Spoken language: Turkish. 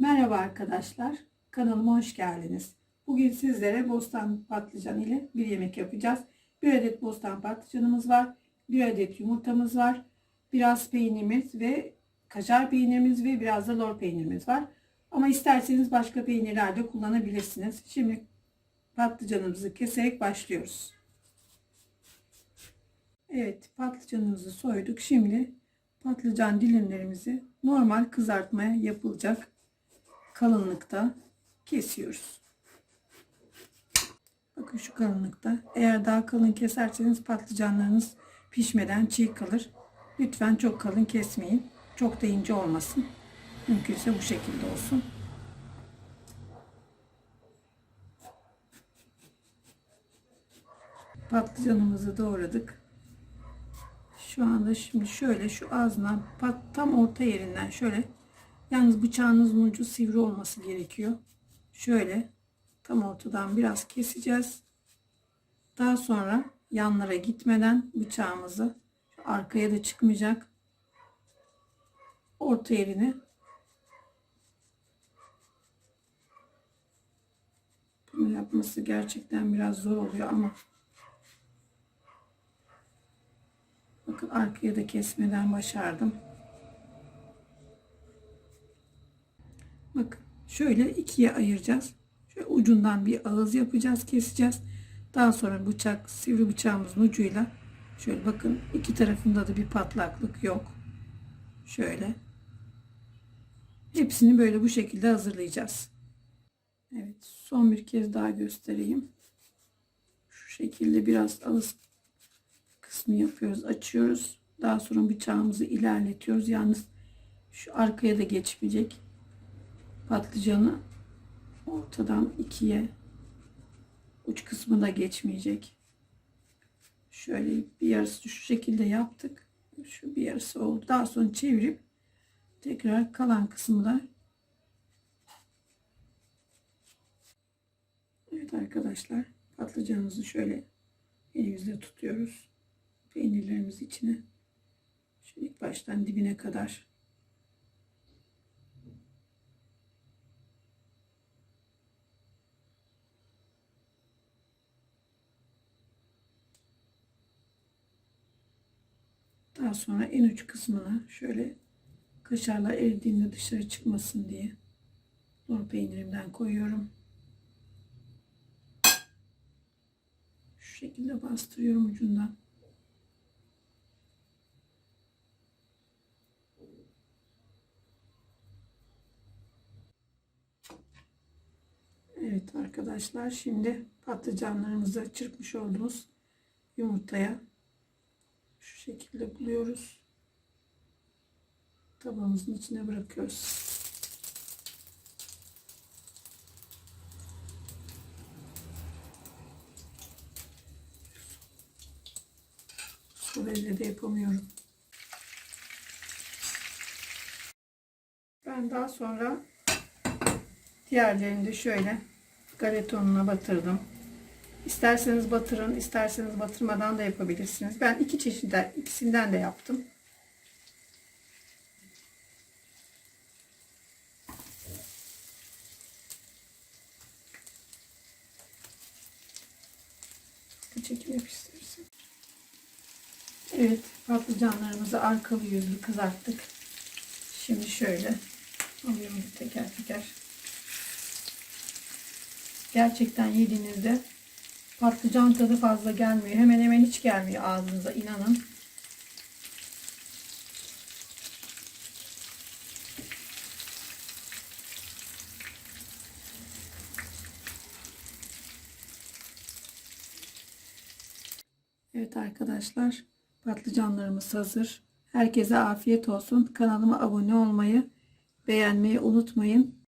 Merhaba arkadaşlar, kanalıma hoş geldiniz. Bugün sizlere bostan patlıcan ile bir yemek yapacağız. Bir adet bostan patlıcanımız var, bir adet yumurtamız var, biraz peynirimiz ve kaşar peynirimiz ve biraz da lor peynirimiz var. Ama isterseniz başka peynirler de kullanabilirsiniz. Şimdi patlıcanımızı keserek başlıyoruz. Evet, patlıcanımızı soyduk. Şimdi patlıcan dilimlerimizi normal kızartmaya yapılacak kalınlıkta kesiyoruz. Bakın şu kalınlıkta. Eğer daha kalın keserseniz patlıcanlarınız pişmeden çiğ kalır. Lütfen çok kalın kesmeyin. Çok da ince olmasın. Mümkünse bu şekilde olsun. Patlıcanımızı doğradık. Şu anda şimdi şöyle şu ağzından pat tam orta yerinden şöyle yalnız bıçağınızın ucu sivri olması gerekiyor. Şöyle tam ortadan biraz keseceğiz. Daha sonra yanlara gitmeden bıçağımızı arkaya da çıkmayacak. Orta yerini bunu yapması gerçekten biraz zor oluyor ama Bakın arkaya da kesmeden başardım. Bakın şöyle ikiye ayıracağız. Şöyle ucundan bir ağız yapacağız, keseceğiz. Daha sonra bıçak, sivri bıçağımızın ucuyla şöyle bakın iki tarafında da bir patlaklık yok. Şöyle. Hepsini böyle bu şekilde hazırlayacağız. Evet, son bir kez daha göstereyim. Şu şekilde biraz ağız kısmı yapıyoruz. Açıyoruz. Daha sonra bıçağımızı ilerletiyoruz. Yalnız şu arkaya da geçmeyecek. Patlıcanı ortadan ikiye uç kısmı da geçmeyecek. Şöyle bir yarısı şu şekilde yaptık. Şu bir yarısı oldu. Daha sonra çevirip tekrar kalan kısmı da Evet arkadaşlar patlıcanımızı şöyle elimizle tutuyoruz peynirlerimizi içine şöyle baştan dibine kadar daha sonra en uç kısmına şöyle kaşarlar eridiğinde dışarı çıkmasın diye lor peynirimden koyuyorum. Şu şekilde bastırıyorum ucundan. Evet arkadaşlar şimdi patlıcanlarımızı çırpmış olduğumuz yumurtaya şu şekilde buluyoruz. Tabağımızın içine bırakıyoruz. Su elle de yapamıyorum. Ben daha sonra Diğerlerini de şöyle galetonuna batırdım. İsterseniz batırın, isterseniz batırmadan da yapabilirsiniz. Ben iki çeşitten, ikisinden de yaptım. Çekim yap istersen. Evet, patlıcanlarımızı arkalı yüzlü kızarttık. Şimdi şöyle alıyorum teker teker gerçekten yediğinizde patlıcan tadı fazla gelmiyor. Hemen hemen hiç gelmiyor ağzınıza inanın. Evet arkadaşlar patlıcanlarımız hazır. Herkese afiyet olsun. Kanalıma abone olmayı, beğenmeyi unutmayın.